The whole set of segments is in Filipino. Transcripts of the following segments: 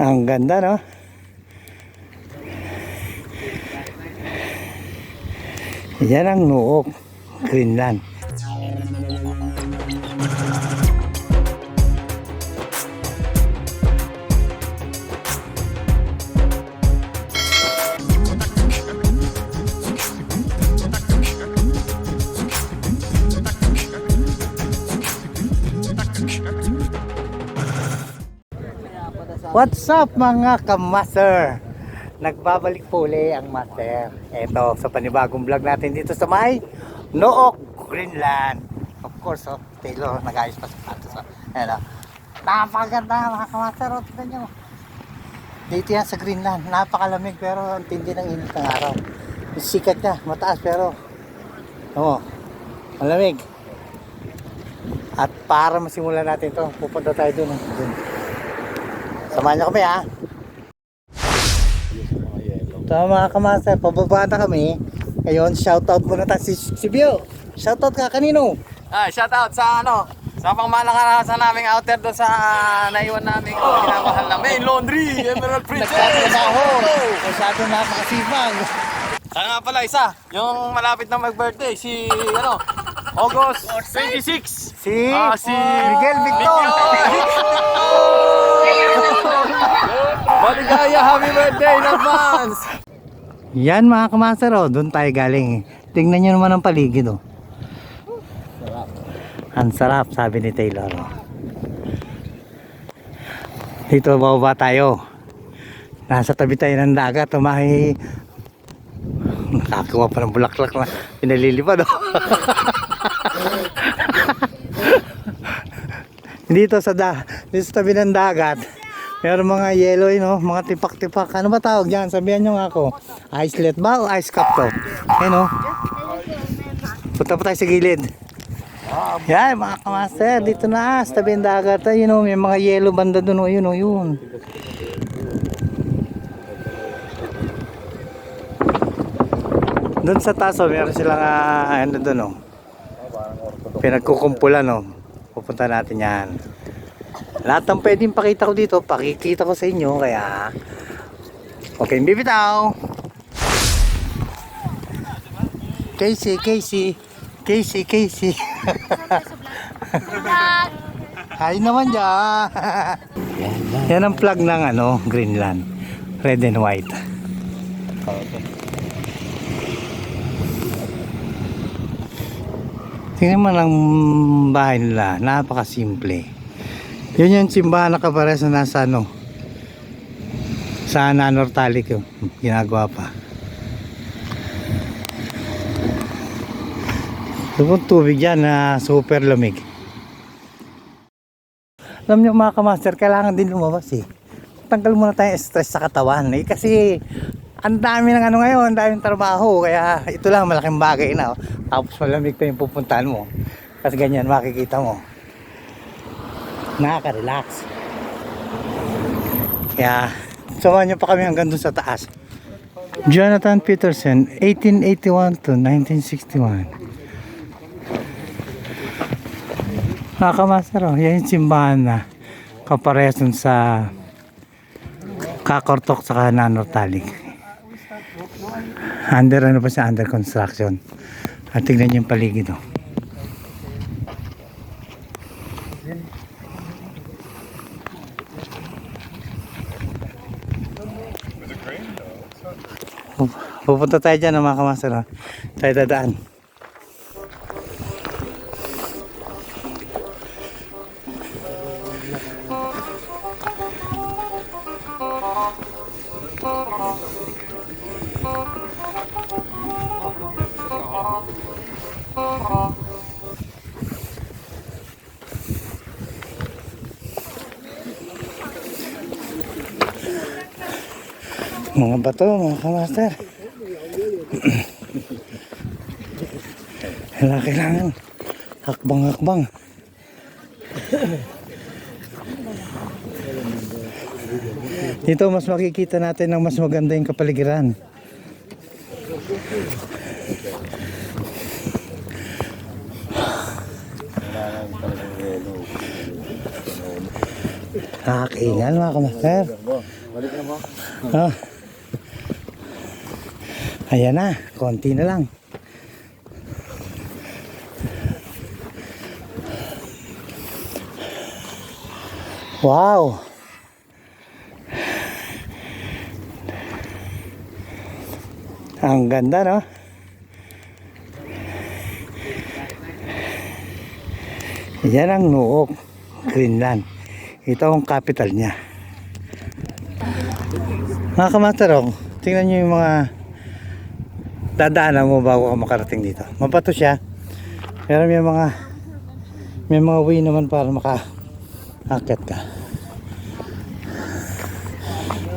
Ang ganda, no? Yan ang Nuok, Greenland. What's up mga kamaster? Nagbabalik po uli ang master. Ito sa panibagong vlog natin dito sa may Nook, Greenland. Of course, oh, Taylor, nag-ayos pa sa patos. Oh. Ayan, oh. Napakaganda mga kamaster. Oh, tignan nyo. Dito yan sa Greenland. Napakalamig pero ang tindi ng init ng araw. Sikat niya, mataas pero Oo. Malamig. At para masimulan natin to, pupunta tayo dun. oh, dun. Samahan niyo kami ha. Ito mga kamaster, pababa na kami. Ngayon, shoutout muna tayo si, si Bio. Shoutout ka kanino? Ah, shout out sa ano, sa pangmalakarasan naming out there doon sa naiwan naming oh, minamahal na main laundry, Emerald Princess. Nagtatrabaho. Masyado napakasipag. Saka nga pala isa, yung malapit na mag-birthday, si ano, August 26. Si, Ah, si Miguel Victor. Maligaya, happy birthday in advance! Yan mga kamaster, oh, doon tayo galing. Tingnan nyo naman ang paligid. Oh. Ang sarap, sabi ni Taylor. Oh. Dito bababa tayo. Nasa tabi tayo ng dagat. Tumahi. Nakakuha pa ng bulaklak na pinalilipad. Oh. dito sa da, dito sa tabi ng dagat. Meron mga yellow, no? mga tipak-tipak. Ano ba tawag dyan? Sabihan nyo nga ako. Icelet ba o ice cup to? Ayun, no? Punta pa tayo sa gilid. Yan, mga kamaster. Dito na, sa tabi ng dagat. Ayun, no? May mga yellow banda doon. Oh. Yun, oh, yun. Doon sa taso, meron silang uh, ano doon, oh. Pinagkukumpulan, oh. Pupunta natin yan. Lahat ng pwedeng pakita ko dito, pakikita ko sa inyo. Kaya, okay, bibitaw. Casey, Casey. Casey, Casey. Hi naman dyan. Yan ang plug ng ano, Greenland. Red and white. Tingnan mo ang bahay nila. Napakasimple. Yun yung simbahan na kapares na nasa ano. Sa Nanortalik yung ginagawa pa. Ito tubig yan na super lamig. Alam niyo mga kamaster, kailangan din lumabas eh. Tanggal muna tayo stress sa katawan eh. Kasi ang dami ng ano ngayon, ang daming trabaho. Kaya ito lang malaking bagay na. oh. Tapos malamig pa yung pupuntahan mo. Kasi ganyan makikita mo. Nakaka-relax. Kaya samahan niyo pa kami hanggang dun sa taas. Jonathan Peterson, 1881 to 1961. Nakakamaster oh, yan yung simbahan na kaparehas dun sa Kakortok sa Nanortalik. Under ano pa siya, under construction. At tignan yung paligid oh. Pupunta tayo dyan mga kamaster. oh. Tayo dadaan. Mga bato, mga kamaster. Wala kailangan. Hakbang-hakbang. Dito mas makikita natin ng mas maganda yung kapaligiran. Nakakaingal mga kamaster. Ah. Ayan na, konti na lang. Wow! Ang ganda, no? Yan ang Nuok, Greenland. Ito ang capital niya. Mga kamatero, tingnan nyo yung mga dadaanan mo bago ka makarating dito. Mabato siya. Pero may mga may mga way naman para maka-akit ka.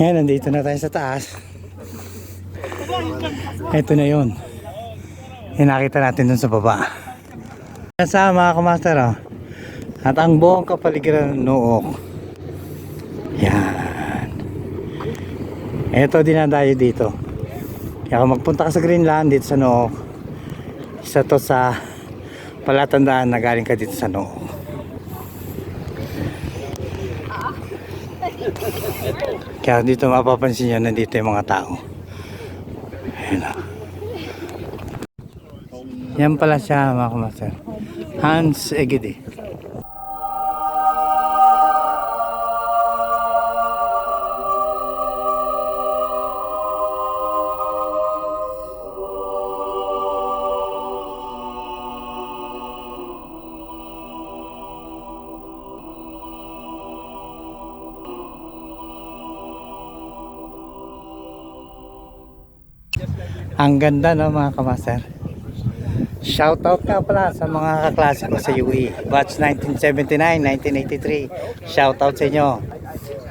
Ngayon, nandito na tayo sa taas. Ito na yun. Yung nakita natin dun sa baba. Yan sa mga kamaster, oh. At ang buong kapaligiran ng Nook. Yan. Ito dinadayo dito. Kaya kung magpunta ka sa Greenland dito sa Nook, isa to sa palatandaan na galing ka dito sa Nook. Kaya dito mapapansin nyo nandito yung mga tao. Ayan o. Yan pala siya mga kamaster. Hans Egede. Ang ganda no mga kamaster. Shoutout nga pala sa mga kaklase ko sa UE. Batch 1979, 1983. Shoutout sa inyo.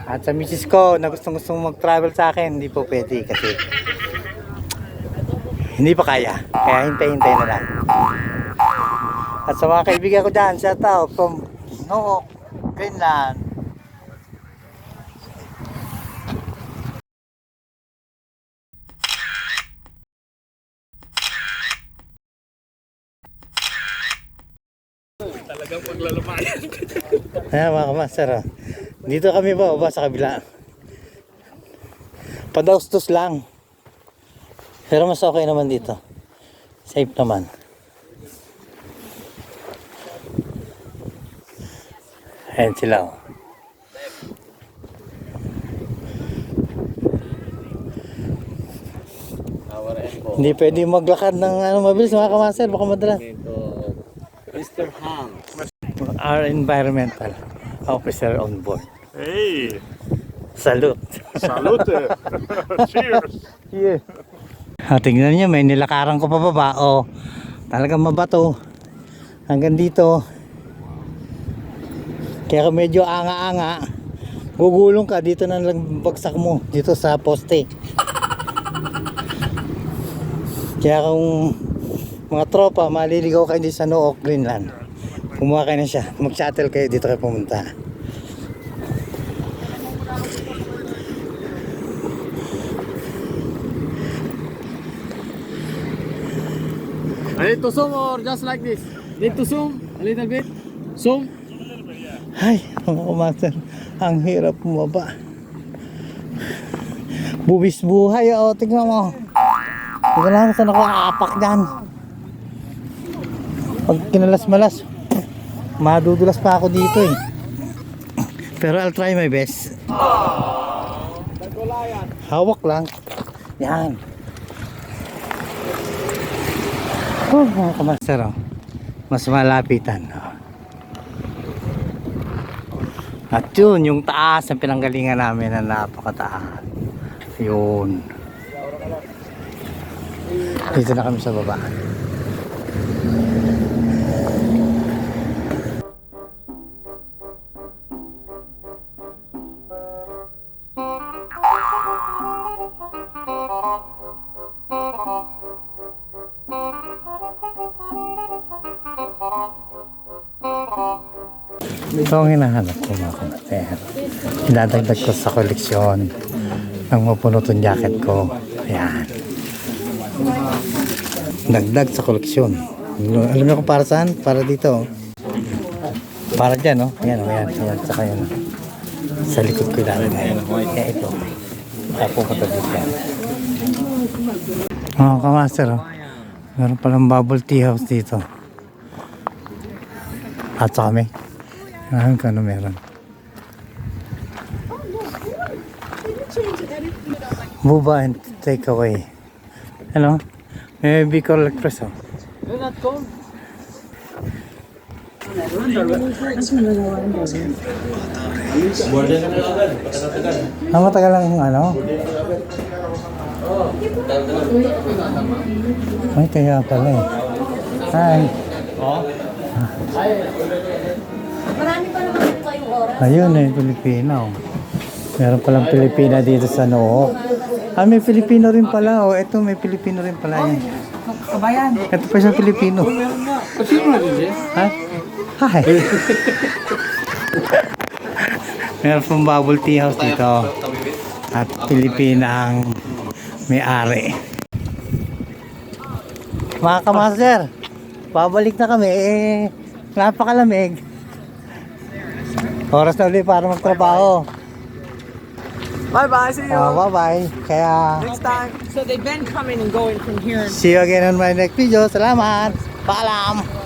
At sa misis ko na gustong gustong mag-travel sa akin, hindi po pwede kasi hindi pa kaya. Kaya hintay-hintay na lang. At sa mga kaibigan ko dyan, shoutout from Nook, Greenland. Ayan mga kamaster oh. Dito kami ba ba sa kabila Padaustos lang Pero mas okay naman dito Safe naman Ayan sila oh. Hindi pwede maglakad ng ano mabilis mga kamaster Baka madalas Mr. Ham. Our environmental officer on board Hey, Salute salute. Cheers. Yeah. Ah, tingnan niyo, may nilakaran ko pa baba. Oh, talagang mabato. Hanggang dito. Kaya medyo anga-anga, gugulong ka dito na lang bagsak mo dito sa poste. Kaya kung mga tropa, maliligaw kayo dito sa Nook, Greenland. Kumuha kayo na siya. Mag-shuttle kayo dito kayo pumunta. I need to zoom or just like this? Need to zoom a little bit? Zoom? Ay, mga kumaster, ang hirap bumaba. Bubis buhay, oh, tingnan mo. Tingnan lang saan ako aapak dyan. Pag kinalas-malas, madudulas pa ako dito eh. Pero I'll try my best. Hawak lang. Yan. Oh, mga kamaster, oh. Mas malapitan. Oh. At yun, yung taas ang pinanggalingan namin na napakataas. Yun. Dito na kami sa baba. Ito ang hinahanap ko mga kamater. Dinadagdag ko sa koleksyon ng mapunotong jacket ko. Ayan. Dagdag sa koleksyon. Alam niyo kung para saan? Para dito. oh. Para dyan, no? Ayan, oh, ayan, ayan. Saka oh. Sa likod ko ilalagay. Kaya ito. Ko dito. Mga kamaster, oh. Meron palang bubble tea house dito. At sa kami. Ngayon ka ano meron. Buba and take away. Ano? May Bicol Express oh. Ah, matagal lang yung ano? Ay, kaya pala eh. Ay. Marami pa naman po kayong oras. Ayun eh, Pilipina. Oh. Meron palang Pilipina dito sa Noo. Ah, may Pilipino rin pala. Oh, eto may Pilipino rin pala yan. Kabayan. Ito pa siyang Pilipino. Ha? Hi. Meron pong bubble tea house dito. At Pilipina ang may-ari. Mga kamaster, babalik na kami. Eh, napakalamig. Oras na ulit para magtrabaho. Bye-bye, see you. Ah, bye-bye. Kaya, Next time. So they've been coming and going from here. see you again on my next video. Salamat. Paalam.